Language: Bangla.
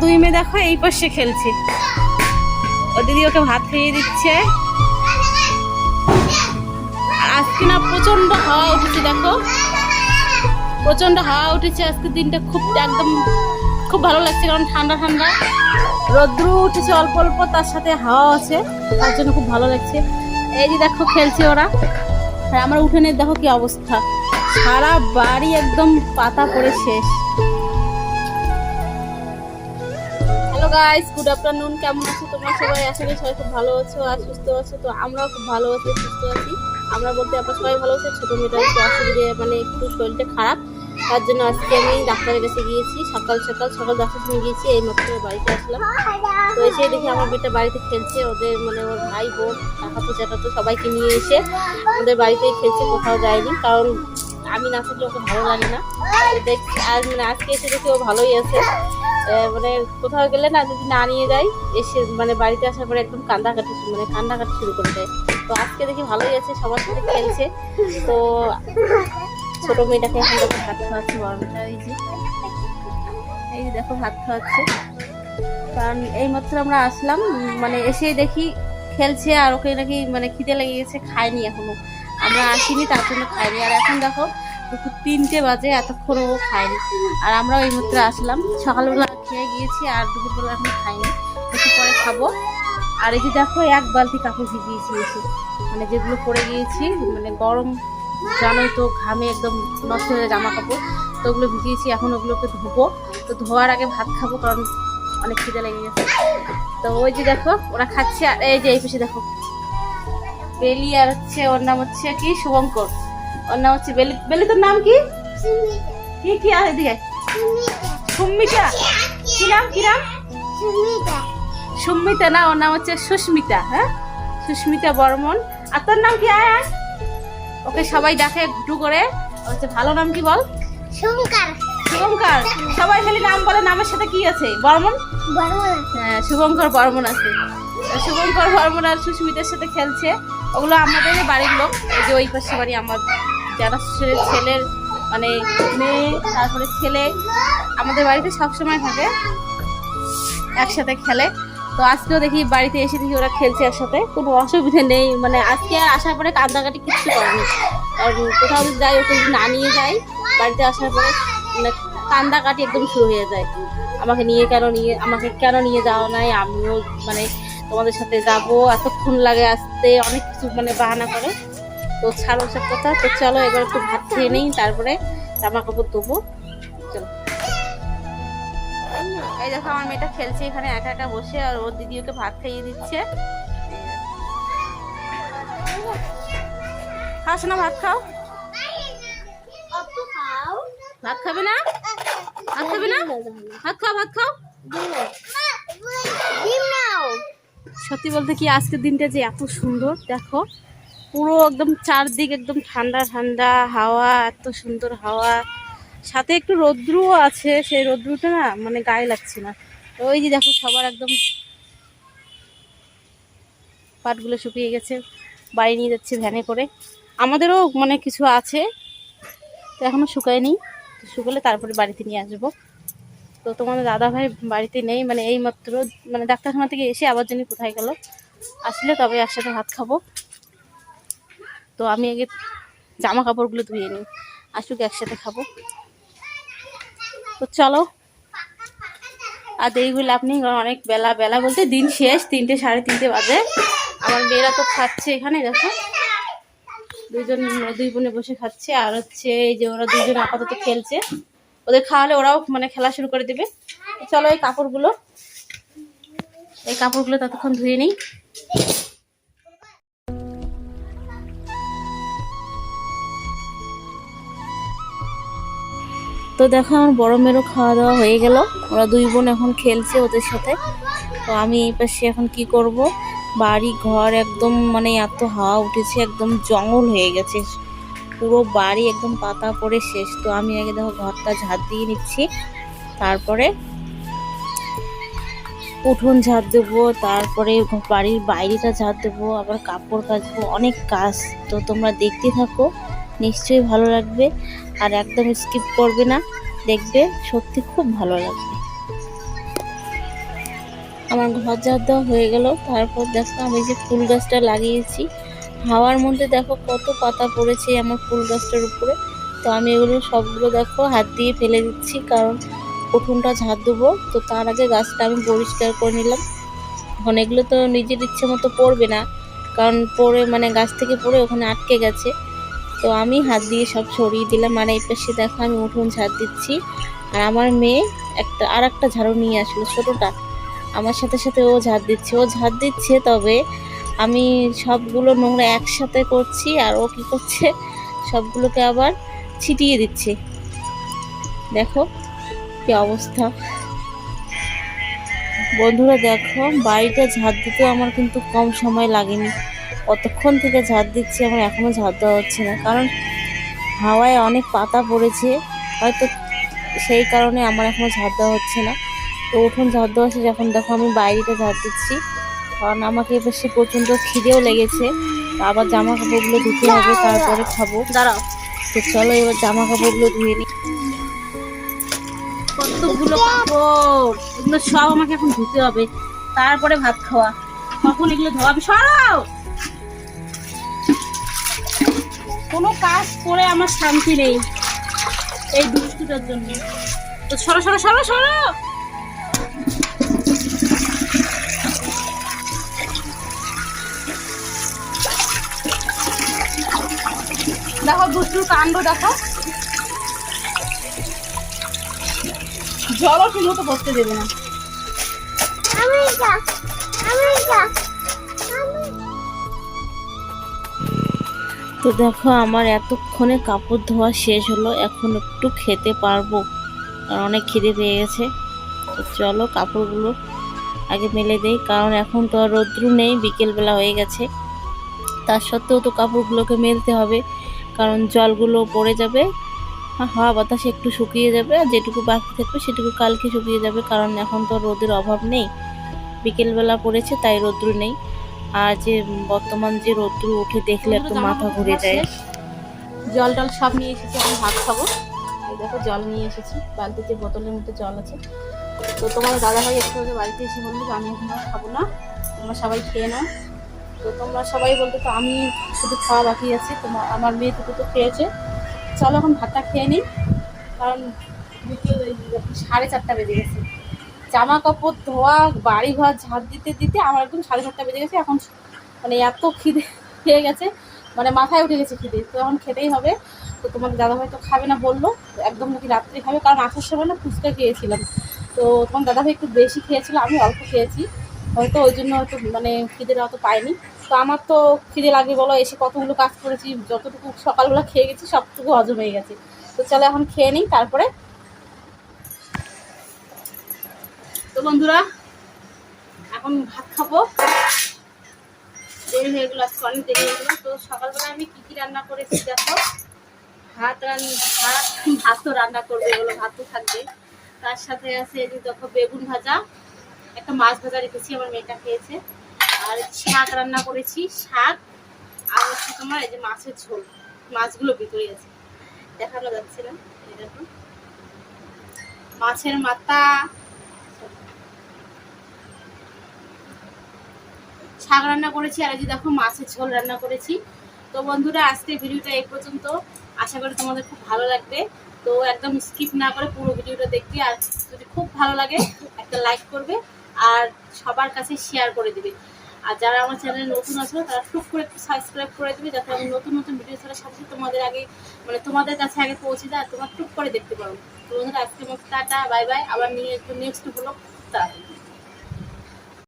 দুই মেয়ে দেখো, এই পাশে খেলছে। ও দিদি ওকে ভাত খাইয়ে দিচ্ছে। আজকে না প্রচণ্ড হাওয়া উঠেছে, দেখো। প্রচণ্ড হাওয়া উঠেছে আজকে দিনটা খুব একদম খুব ভালো লাগছে, কারণ ঠান্ডা ঠান্ডা। রৌদ্র উঠেছে অল্প অল্প, তার সাথে হাওয়া আছে, তার জন্য খুব ভালো লাগছে। এই যে দেখো, খেলছে ওরা। আর আমার উঠোনের দেখো কি অবস্থা। সারা বাড়ি একদম পাতা পড়ে শেষ। হ্যালো গাইস গুড আফটারনুন কেমন আছো তোমরা সবাই? আশা করি সবাই খুব ভালো আছো আর সুস্থ আছো। তো আমরাও খুব ভালো আছি, সুস্থ আছি। আমরা বলতে আপনার সবাই ভালো আছে। ছোটো মেয়েটা একটু অসুবিধে মানে একটু শরীরটা খারাপ। তার জন্য আজকে আমি ডাক্তারের কাছে গিয়েছি, সকাল সকাল সকাল দশটার সময় গিয়েছি, এই মাত্র বাড়িতে আসলাম। তো এসে দেখি আমার মেয়েটা বাড়িতে খেলছে, ওদের মানে ওর ভাই, বোন কাকাতো জ্যাঠাতো সবাইকে নিয়ে এসে ওদের বাড়িতেই খেলছে, কোথাও যায়নি। কারণ আমি না থাকলে ওকে ভালো লাগে না। তো দেখছি, আর মানে আজকে এসে দেখি ও ভালোই আছে। মানে কোথাও গেলে না যদি না নিয়ে যাই, এসে মানে বাড়িতে আসার পরে একদম কান্দাকাটি শুরু- মানে কান্দাকাটি শুরু করে দেয়। তো আজকে দেখি ভালোই আছে, সবার সাথে খেলছে। তো ছোট মেয়েটাকে এখন দেখো ভাত খাওয়াচ্ছে, বড় মেয়েটা এই যে। এই যে দেখো ভাত খাওয়াচ্ছে। কারণ এই মাত্র আমরা আসলাম মানে এসে দেখি খেলছে আর ওকে নাকি মানে খিদে লেগে গেছে খায়নি এখনও। আমরা আসিনি, তার জন্য খাইনি আর এখন দেখো, দুপুর তিনটে বাজে, এতক্ষণ ও খায়নি। আর আমরাও এই মাত্র আসলাম। সকালবেলা খেয়ে গিয়েছি আর দুপুরবেলা এখন খাইনি। একটু পরে খাব। আর এই যে দেখো, এক বালতি কাপড় ভিজিয়েছি। মানে যেগুলো পরে গিয়েছি মানে গরম জানোই তো ঘামে একদম নষ্ট হয়ে জামা কাপড়। তো ওগুলো ভিজিয়েছি, এখন ওগুলোকে ধোবো। তো ধোয়ার আগে ভাত খাব, কারণ অনেক খিদে লেগে গেছে। তো ওই যে দেখো, ওরা খাচ্ছে, আর এই যে এই পাশে দেখো। বেলি আর হচ্ছে, ওর নাম হচ্ছে কি? শুভঙ্কর। ওর নাম হচ্ছে বেলি। বেলি, তোর নাম কি? কি কি? আর এদিকে। সুমিতা কি নাম কি নাম? সুমিতা না, ওর নাম হচ্ছে সুস্মিতা হ্যাঁ? সুস্মিতা বর্মন। আর তোর নাম কি? আয় আয়। ওকে সবাই ডাকে গুটু করে। হচ্ছে ভালো নাম কি বল? শুভঙ্কর। সবাই খালি নাম বলে নামের সাথে কি আছে? বর্মন? হ্যাঁ শুভঙ্কর বর্মন আছে। শুভঙ্কর বর্মন আর সুস্মিতার সাথে খেলছে। ওগুলো আমাদের বাড়ির লোক। ওই যে ওই পাশে বাড়ি আমার যারা ছেলের মানে মেয়ে তারপরে ছেলে আমাদের বাড়িতে সবসময় থাকে। একসাথে খেলে। তো আজকেও দেখি বাড়িতে এসে দেখি ওরা খেলছে একসাথে। কোনো অসুবিধা নেই মানে আজকে আসার পরে কান্দাকাটি কিচ্ছু করেনি। আর কোথাও যদি যাই, ওকে না নিয়ে যাই, বাড়িতে আসার পরে মানে কান্দাকাটি একদম শুরু হয়ে যায়। আমাকে নিয়ে কেন নিয়ে, আমাকে কেন নিয়ে যাওয়া নাই? আমিও মানে তোমাদের সাথে যাব, এতক্ষণ লাগে আসতে, অনেক কিছু মানে বাহানা করে। তো ছাড়ো সব কথা। তো চলো, এবার একটু ভাত খেয়ে নিই, তারপরে জামা কাপড় দেবো চলো। এই দেখো, আমার মেয়েটা খেলছে এখানে, একা একা বসে, আর ওর দিদি ওকে ভাত খাইয়ে দিচ্ছে। খাস না ভাত খাও। ভাত খাবে না? ভাত খাবে না? ভাত খাও ভাত খাও। সত্যি বলতে কি, আজকের দিনটা যে এত সুন্দর, দেখো। পুরো একদম চারদিক একদম ঠান্ডা ঠান্ডা হাওয়া, এত সুন্দর হাওয়া। সাথে একটু রৌদ্রও আছে, সেই রৌদ্রটা না মানে গায়ে লাগছে না। ওই যে দেখো সবার একদম পাটগুলো শুকিয়ে গেছে বাড়ি নিয়ে যাচ্ছে ভ্যানে করে। আমাদেরও মানে কিছু আছে, তো এখনও শুকায়নি। তো শুকলে তারপরে বাড়িতে নিয়ে আসব। তো তোমাদের দাদা ভাই বাড়িতে নেই মানে এই মাত্র মানে ডাক্তারখানা থেকে এসে আবার জানি কোথায় গেল। আসলে তবে একসাথে ভাত খাব। তো আমি আগে জামা কাপড়গুলো ধুয়ে নিই, আসুক একসাথে খাব। তো চলো। আর দেরিগুলো আপনি অনেক বেলা বেলা বলতে দিন শেষ, তিনটে, সাড়ে তিনটে বাজে। আমার মেয়েরা তো খাচ্ছে এখানে, দেখো। দুজন মানে দুই বোনে বসে খাচ্ছে। আর হচ্ছে এই যে ওরা দুজন আপাতত খেলছে। ওদের খাওয়ালে ওরাও মানে খেলা শুরু করে দেবে। চলো এই কাপড়গুলো। এই কাপড়গুলো ততক্ষণ ধুয়ে নিই। তো দেখো আমার বড় মেয়েরও খাওয়া দাওয়া হয়ে গেল। ওরা দুই বোন এখন খেলছে ওদের সাথে। তো আমি এই পাশে এখন কি করব? বাড়ি, ঘর একদম মানে এত হাওয়া উঠেছে, একদম জঙ্গল হয়ে গেছে। পুরো বাড়ি একদম পাতা পড়ে শেষ। তো আমি আগে দেখো ঘরটা ঝাড় দিয়ে নিচ্ছি। তারপরে উঠোন ঝাড় দেবো, তারপরে বাড়ির বাইরেটা ঝাড় দেবো, আবার কাপড় কাচবো, অনেক কাজ। তো তোমরা দেখতে থাকো। নিশ্চয়ই ভালো লাগবে আর একদম স্কিপ করবে না। দেখবে সত্যি খুব ভালো লাগবে। আমার ঘর ঝাড় দেওয়া হয়ে গেল। তারপর দেখো আমি যে ফুল গাছটা লাগিয়েছি। হাওয়ার মধ্যে দেখো কত পাতা পড়েছে আমার ফুল গাছটার উপরে। তো আমি এগুলো সবগুলো দেখো হাত দিয়ে ফেলে দিচ্ছি কারণ উঠোনটা ঝাড় দেবো। তো তার আগে গাছটা আমি পরিষ্কার করে নিলাম। এখন এগুলো তো নিজের ইচ্ছে মতো পড়বে না। কারণ পড়ে মানে গাছ থেকে পড়ে ওখানে আটকে গেছে। তো আমি হাত দিয়ে সব সরিয়ে দিলাম। আর এই পাশে দেখো আমি উঠোন ঝাড় দিচ্ছি। আর আমার মেয়ে একটা আর একটা ঝাড়ু নিয়ে আসলো, ছোটোটা। আমার সাথে সাথে ও ঝাড় দিচ্ছে। ও ঝাড় দিচ্ছে তবে আমি সবগুলো নোংরা একসাথে করছি আর ও কী করছে? সবগুলোকে আবার ছিটিয়ে দিচ্ছে। দেখো কি অবস্থা। বন্ধুরা দেখো, বাড়িটা ঝাড় দিতে আমার কিন্তু কম সময় লাগেনি। কতক্ষণ থেকে ঝাড় দিচ্ছি আমার এখনও ঝাড় দেওয়া হচ্ছে না। কারণ হাওয়ায় অনেক পাতা পড়েছে হয়তো সেই কারণে আমার এখনও ঝাড় দেওয়া হচ্ছে না। তো উঠোন ঝাড় দেওয়া হচ্ছে যখন দেখো আমি বাইরেটা ঝাড় দিচ্ছি। কারণ আমাকে সে প্রচণ্ড খিদেও লেগেছে। আবার জামা কাপড়গুলো ধুতে হবে তারপরে খাব। দাঁড়াও। তো চলো এবার জামা কাপড়গুলো ধুয়ে নিই কতগুলো কাপড়? এগুলো সব আমাকে এখন ধুতে হবে। তারপরে ভাত খাওয়া। কখন এগুলো ধোয়াবে সরাও! কোনো কাজ করে আমার শান্তি নেই এই দুষ্টুটার জন্য। তো সরো সরো সরো সরো! দেখো দুষ্টুর কাণ্ড, দেখো। জলও ঠিক মতো বসতে দেবে না। তো দেখো, আমার এতক্ষণে কাপড় ধোয়া শেষ হলো, এখন একটু খেতে পারব। আর অনেক খিদে পেয়ে গেছে। তো চলো কাপড়গুলো আগে মেলে দেই, কারণ এখন তো আর রৌদ্র নেই, বিকেলবেলা হয়ে গেছে। তার সত্ত্বেও তো কাপড়গুলোকে মেলতে হবে, কারণ জলগুলো পড়ে যাবে হাওয়া বাতাসে একটু শুকিয়ে যাবে, আর যেটুকু বাকি থাকবে সেটুকু কালকে শুকিয়ে যাবে, কারণ এখন তো রোদের অভাব নেই। বিকেলবেলা পড়েছে, তাই রৌদ্র নেই। আর যে বর্তমান যে রৌদ্র উঠে দেখলে একটু মাথা ঘুরে যায়। জল টল সব নিয়ে এসেছি আমি ভাত খাব। এই দেখো জল নিয়ে এসেছি। বালতিতে বোতলের মধ্যে জল আছে। তো তোমার দাদা ভাই একটু আগে বাড়িতে এসে বলল যে আমি এখন খাব না। তোমরা সবাই খেয়ে নাও। তো তোমরা সবাই বলতে তো আমি শুধু খাওয়া বাকি আছে। তোমার আমার মেয়ে দুটো তো খেয়েছে। চলো এখন ভাতটা খেয়ে নিই। কারণ সাড়ে চারটা বেজে গেছে। জামা কাপড় ধোয়া বাড়ি ঘর ঝাড় দিতে দিতে আমার একদম সাড়ে সাতটা বেজে গেছে। এখন মানে এত খিদে খেয়ে গেছে মানে মাথায় উঠে গেছে খিদে। তো এখন খেতেই হবে। তো তোমার দাদা ভাই তো খাবে না বলল, একদম নাকি রাত্রে খাবে। কারণ আসার সময় না ফুচকা খেয়েছিলাম। তো তোমার দাদা ভাই একটু বেশি খেয়েছিল, আমি অল্প খেয়েছি। হয়তো ওই জন্য হয়তো মানে খিদেটা অত পাইনি। তো আমার তো খিদে লাগে বলো, এসে কতগুলো কাজ করেছি, যতটুকু সকালবেলা খেয়ে গেছি, সবটুকু হজম হয়ে গেছে। তো চলো এখন খেয়ে নিই, তারপরে তো বন্ধুরা, এখন ভাত খাব। দেরি হয়ে গেলো, আজকে অনেক দেরি হয়ে গেলো। তো সকালবেলা আমি কী কী রান্না করেছি দেখো। ভাত ভাত ভাত তো রান্না করবে এগুলো ভাত তো থাকবে। তার সাথে আছে যে দেখো বেগুন ভাজা। একটা মাছ ভাজা রেখেছি, আমার মেয়েটা খেয়েছে। আর শাক রান্না করেছি, শাক। আর হচ্ছে তোমার এই যে মাছের ঝোল, মাছগুলো ভিতরে আছে। দেখানো যাচ্ছে না দেখো। মাছের মাথা শাক রান্না করেছি আর যে দেখো মাছের ঝোল রান্না করেছি। তো বন্ধুরা আজকে ভিডিওটা এই পর্যন্ত। আশা করি তোমাদের খুব ভালো লাগবে। তো একদম স্কিপ না করে পুরো ভিডিওটা দেখবে আর যদি খুব ভালো লাগে, একটা লাইক করবে আর সবার কাছে শেয়ার করে দিবে। আর যারা আমার চ্যানেলে নতুন আছে, তারা টুক করে একটু সাবস্ক্রাইব করে দেবে যাতে আমি নতুন নতুন ভিডিও সাথে সাথে তোমাদের আগে মানে তোমাদের কাছে আগে পৌঁছে যায় আর তোমরা টুক করে দেখতে পারো। তো বন্ধুরা আজকে মতো টাটা বাই বাই আবার নিয়ে একটু নেক্সট ব্লগ তাড়াতাড়ি